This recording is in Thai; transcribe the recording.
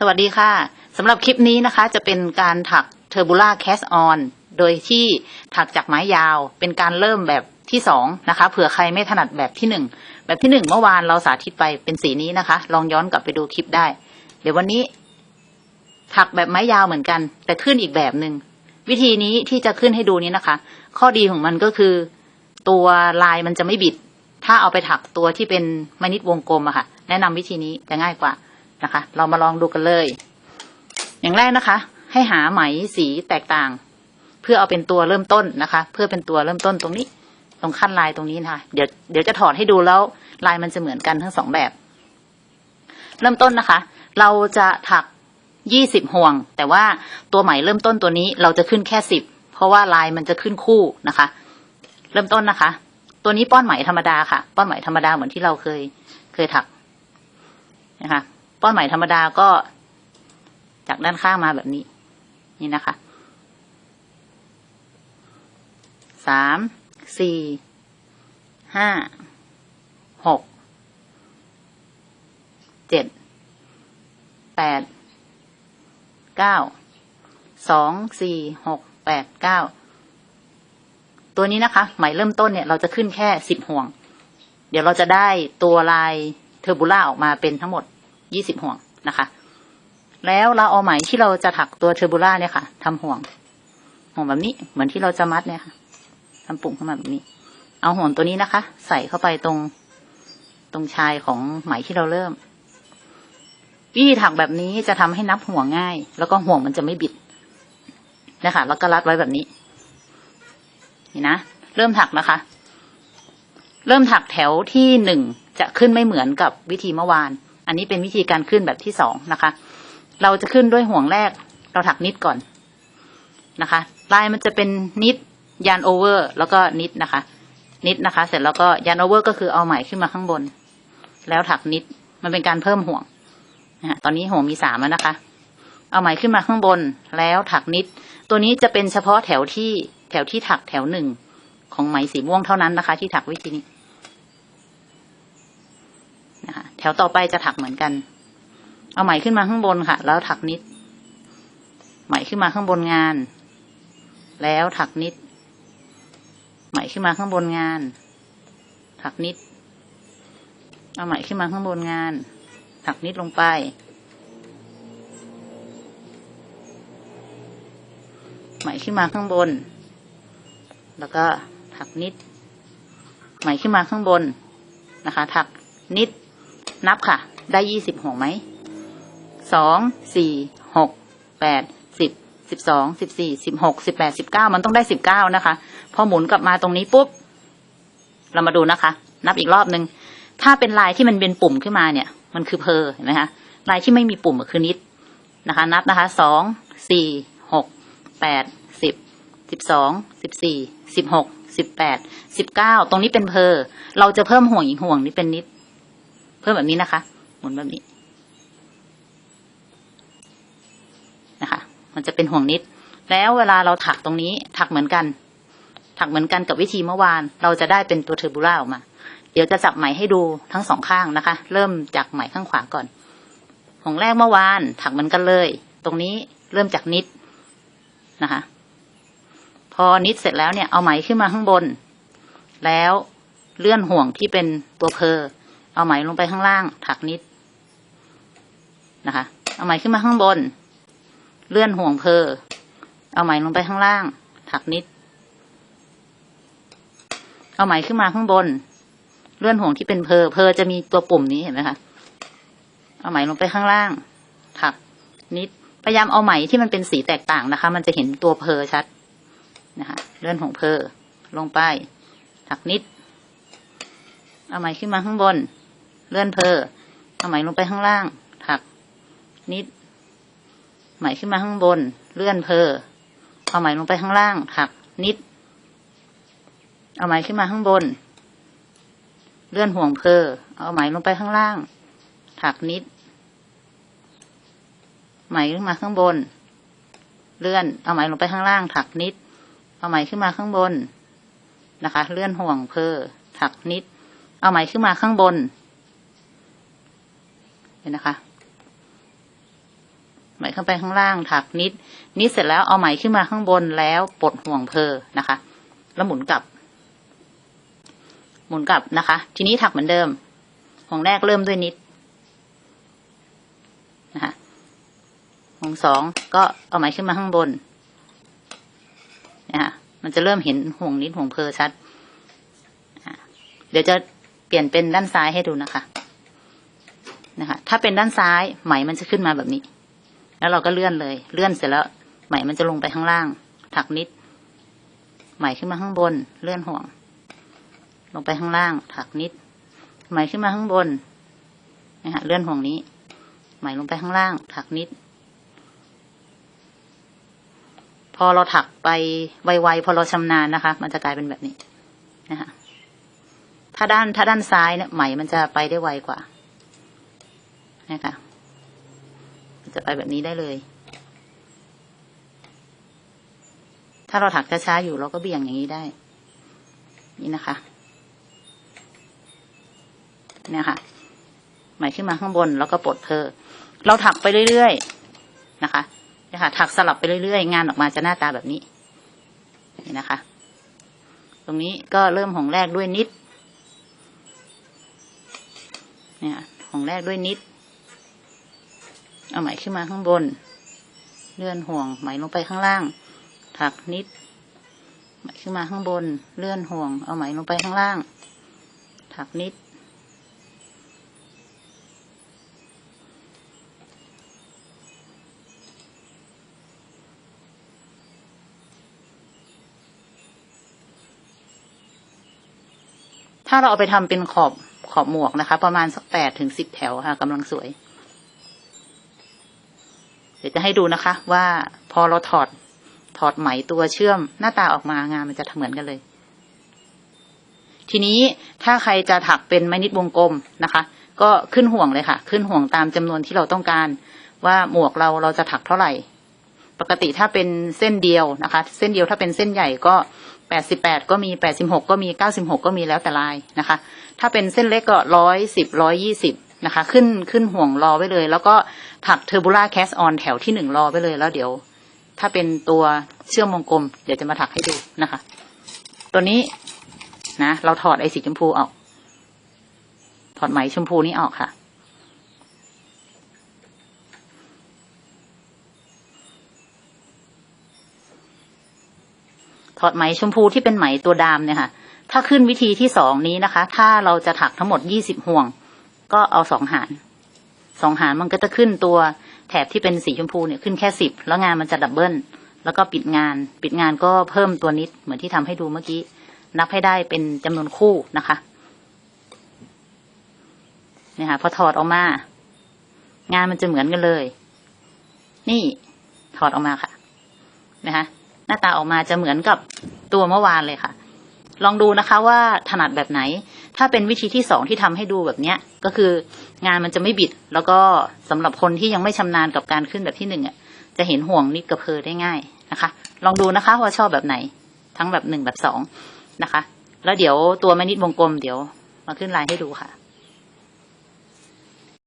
สวัสดีค่ะสำหรับคลิปนี้นะคะจะเป็นการถักเทอร์บูล่าแคสออนโดยที่ถักจากไม้ยาว เป็นการเริ่มแบบที่สองนะคะเผื่อใครไม่ถนัดแบบที่หนึ่งแบบที่หนึ่งเมื่อวานเราสาธิตไปเป็นสีนี้นะคะ ลองย้อนกลับไปดูคลิปได้ เดี๋ยววันนี้ ถักแบบไม้ยาวเหมือนกัน แต่ขึ้นอีกแบบหนึ่งวิธีนี้ที่จะขึ้นให้ดูนี้นะคะ ข้อดีของมันก็คือ ตัวลายมันจะไม่บิด ถ้าเอาไปถักตัวที่เป็นไม้นิดวงกลมอะค่ะ แนะนำวิธีนี้จะง่ายกว่า นะคะ เรามาลองดูกันเลย อย่างแรกนะคะ ให้หาไหมสีแตกต่าง เพื่อเอาเป็นตัวเริ่มต้นนะคะ เพื่อเป็นตัวเริ่มต้นตรงนี้ ตรงขั้นลายตรงนี้นะคะ เดี๋ยวเดี๋ยวจะถอดให้ดูแล้วลายมันจะเหมือนกันทั้งสองแบบ เริ่มต้นนะคะ เราจะถักยี่สิบห่วง แต่ว่าตัวไหมเริ่มต้นตัวนี้เราจะขึ้นแค่สิบเพราะว่าลายมันจะขึ้นคู่นะคะ เริ่มต้นนะคะตัวนี้ป้อนไหมธรรมดาค่ะ ป้อนไหมธรรมดาเหมือนที่เราเคยเคยถักนะคะ ป้อนไหมธรรมดาก็จากด้านข้างมาแบบนี้ นี่นะคะสามสี่ห้าหกเจ็ดแปดเก้าสองสี่หกแปดเก้าตัวนี้นะคะ ไหมเริ่มต้นเนี่ย เราจะขึ้นแค่สิบห่วง เดี๋ยวเราจะได้ตัวลายเทอร์บูล่าออกมาเป็นทั้งหมด ยี่สิบห่วงนะคะ แล้วเราเอาไหมที่เราจะถักตัวเทอร์บูล่าเนี่ยค่ะทำห่วง ห่วงแบบนี้ เหมือนที่เราจะมัดเนี่ยค่ะทำปุ่มขึ้นมาแบบนี้ เอาห่วงตัวนี้นะคะ ใส่เข้าไปตรง ตรงชายของไหมที่เราเริ่มวิธีถักแบบนี้จะทำให้นับห่วงง่าย แล้วก็ห่วงมันจะไม่บิดนะคะแล้วก็รัดไว้แบบนี้ นี่นะเริ่มถักนะคะ เริ่มถักแถวที่หนึ่งจะขึ้นไม่เหมือนกับวิธีเมื่อวาน อันนี้เป็นวิธีการขึ้นแบบที่สองนะคะ เราจะขึ้นด้วยห่วงแรก เราถักนิดก่อนนะคะ ลายมันจะเป็นนิดยันโอเวอร์แล้วก็นิดนะคะ นิดนะคะ เสร็จแล้วก็ยันโอเวอร์ก็คือเอาไหมขึ้นมาข้างบน แล้วถักนิดมันเป็นการเพิ่มห่วงนะะตอนนี้ห่วงมีสามแล้วนะคะ เอาไหมขึ้นมาข้างบน แล้วถักนิด ตัวนี้จะเป็นเฉพาะแถวที่แถวที่ถักแถวหนึ่งของไหมสีม่วงเท่านั้นนะคะ ที่ถักวิธีนี้นะคะแถวต่อไปจะถักเหมือนกัน เอาไหมขึ้นมาข้างบนค่ะ แล้วถักนิด ไหมขึ้นมาข้างบนงาน แล้วถักนิด ไหมขึ้นมาข้างบนงาน ถักนิด เอาไหมขึ้นมาข้างบนงาน ถักนิดลงไป ไหมขึ้นมาข้างบน แล้วก็ถักนิด ไหมขึ้นมาข้างบนนะคะ ถักนิด นับค่ะ ได้ยี่สิบห่วงไหมสองสี่หกแปดสิบสิบสองสิบสี่สิบหกสิบแปดสิบเก้ามันต้องได้สิบเก้านะคะ พอหมุนกลับมาตรงนี้ปุ๊บ เรามาดูนะคะ นับอีกรอบหนึ่งถ้าเป็นลายที่มันเป็นปุ่มขึ้นมาเนี่ย มันคือเพอเห็นไหมคะลายที่ไม่มีปุ่มคือนิดนะคะ นับนะคะสองสี่หกแปดสิบสิบสองสิบสี่สิบหกสิบแปดสิบเก้าตรงนี้เป็นเพอเราจะเพิ่มห่วงอีกห่วงนี้เป็นนิด เพิ่มแบบนี้นะคะ หมุนแบบนี้นะคะ มันจะเป็นห่วงนิด แล้วเวลาเราถักตรงนี้ ถักเหมือนกัน ถักเหมือนกันกับวิธีเมื่อวาน เราจะได้เป็นตัวเทอร์บูล่าออกมา เดี๋ยวจะจับไหมให้ดูทั้งสองข้างนะคะ เริ่มจากไหมข้างขวาก่อน ห่วงแรกเมื่อวาน ถักเหมือนกันเลย ตรงนี้เริ่มจากนิดนะคะ พอนิดเสร็จแล้วเนี่ย เอาไหมขึ้นมาข้างบน แล้วเลื่อนห่วงที่เป็นตัวเพอ เอาไหมลงไปข้างล่าง ถักนิดนะคะ เอาไหมขึ้นมาข้างบน เลื่อนห่วงเพอ เอาไหมลงไปข้างล่าง ถักนิด เอาไหมขึ้นมาข้างบน เลื่อนห่วงที่เป็นเพอ เพอจะมีตัวปุ่มนี้เห็นไหมคะ เอาไหมลงไปข้างล่าง ถักนิด พยายามเอาไหมที่มันเป็นสีแตกต่างนะคะ มันจะเห็นตัวเพอชัดนะคะ เลื่อนห่วงเพอลงไป ถักนิด เอาไหมขึ้นมาข้างบน เลื่อนเพอเอาไหมลงไปข้างล่าง ถัก นิด ไหมขึ้นมาข้างบน เลื่อนเพอเอาไหมลงไปข้างล่าง ถัก นิด เอาไหมขึ้นมาข้างบน เลื่อนห่วงเพอเอาไหมลงไปข้างล่าง ถักนิด ไหมขึ้นมาข้างบน เลื่อน เอาไหมลงไปข้างล่าง ถักนิด เอาไหมขึ้นมาข้างบนนะคะ เลื่อนห่วงเพอถักนิด เอาไหมขึ้นมาข้างบน เห็นนะคะไหมขึ้นไปข้างล่างถักนิด นิดเสร็จแล้วเอาไหมขึ้นมาข้างบนแล้วปลดห่วงเพอนะคะ แล้วหมุนกลับ หมุนกลับนะคะ ทีนี้ถักเหมือนเดิม ห่วงแรกเริ่มด้วยนิดนะคะห่วงสองก็เอาไหมขึ้นมาข้างบนนะคะมันจะเริ่มเห็นห่วงนิดห่วงเพอชัด เดี๋ยวจะเปลี่ยนเป็นด้านซ้ายให้ดูนะคะ นะคะถ้าเป็นด้านซ้ายไหมมันจะขึ้นมาแบบนี้ แล้วเราก็เลื่อนเลย เลื่อนเสร็จแล้ว ไหมมันจะลงไปข้างล่าง ถักนิด ไหมขึ้นมาข้างบน เลื่อนห่วง ลงไปข้างล่าง ถักนิด ไหมขึ้นมาข้างบนนะคะเลื่อนห่วงนี้ ไหมลงไปข้างล่าง ถักนิด พอเราถักไปไวๆพอเราชำนาญนะคะ มันจะกลายเป็นแบบนี้นะคะถ้าด้านถ้าด้านซ้ายเนี่ยไหมมันจะไปได้ไวกว่า นะคะจะไปแบบนี้ได้เลย ถ้าเราถักช้าๆอยู่เราก็เบี่ยงอย่างนี้ได้ นี่นะคะ เนี่ยค่ะไหมขึ้นมาข้างบนแล้วก็ปลดเพอเราถักไปเรื่อยๆนะคะเนี่ยค่ะ ถักสลับไปเรื่อยๆ งานออกมาจะหน้าตาแบบนี้ นี่นะคะ ตรงนี้ก็เริ่มของแรกด้วยนิด เนี่ยของแรกด้วยนิด เอาไหมขึ้นมาข้างบน เลื่อนห่วงไหมลงไปข้างล่าง ถักนิด ไหมขึ้นมาข้างบน เลื่อนห่วง เอาไหมลงไปข้างล่าง ถักนิด ถ้าเราเอาไปทำเป็นขอบขอบหมวกนะคะ ประมาณสักแปดถึงสิบแถวค่ะกำลังสวย จะให้ดูนะคะ ว่าพอเราถอดถอดไหมตัวเชื่อมหน้าตาออกมางานมันจะเหมือนกันเลย ทีนี้ถ้าใครจะถักเป็นไม้นิดวงกลมนะคะ ก็ขึ้นห่วงเลยค่ะ ขึ้นห่วงตามจำนวนที่เราต้องการ ว่าหมวกเราเราจะถักเท่าไหร่ ปกติถ้าเป็นเส้นเดียวนะคะ เส้นเดียวถ้าเป็นเส้นใหญ่ก็แปดสิบแปดก็มีแปดสิบหกก็มีเก้าสิบหกก็มีแล้วแต่ลายนะคะ ถ้าเป็นเส้นเล็กก็ร้อยสิบร้อยยี่สิบ นะคะ ขึ้นขึ้นห่วงรอไว้เลย แล้วก็ถักเทอร์บูล่าแคสออนแถวที่หนึ่งรอไว้เลยแล้วเดี๋ยว ถ้าเป็นตัวเชื่อมวงกลม เดี๋ยวจะมาถักให้ดูนะคะ ตัวนี้นะ เราถอดไอสีชมพูออก ถอดไหมชมพูนี้ออกค่ะ ถอดไหมชมพูที่เป็นไหมตัวดามเนี่ยค่ะ ถ้าขึ้นวิธีที่สองนี้นะคะ ถ้าเราจะถักทั้งหมดยี่สิบห่วง ก็เอาสองหารสองหารมันก็จะขึ้นตัวแถบที่เป็นสีชมพูเนี่ยขึ้นแค่สิบแล้วงานมันจะดับเบิลแล้วก็ปิดงาน ปิดงานก็เพิ่มตัวนิดเหมือนที่ทำให้ดูเมื่อกี้ นับให้ได้เป็นจำนวนคู่นะคะเนี่ยค่ะพอถอดออกมา งานมันจะเหมือนกันเลย นี่ถอดออกมาค่ะนะคะหน้าตาออกมาจะเหมือนกับตัวเมื่อวานเลยค่ะ ลองดูนะคะว่าถนัดแบบไหน ถ้าเป็นวิธีที่สองที่ทำให้ดูแบบเนี้ย ก็คืองานมันจะไม่บิด แล้วก็สำหรับคนที่ยังไม่ชำนาญกับการขึ้นแบบที่หนึ่งอะจะเห็นห่วงนิดกระเพอได้ง่ายนะคะ ลองดูนะคะว่าชอบแบบไหน ทั้งแบบหนึ่งแบบสองนะคะ แล้วเดี๋ยวตัวแม่นิดวงกลมเดี๋ยวมาขึ้นลายให้ดูค่ะ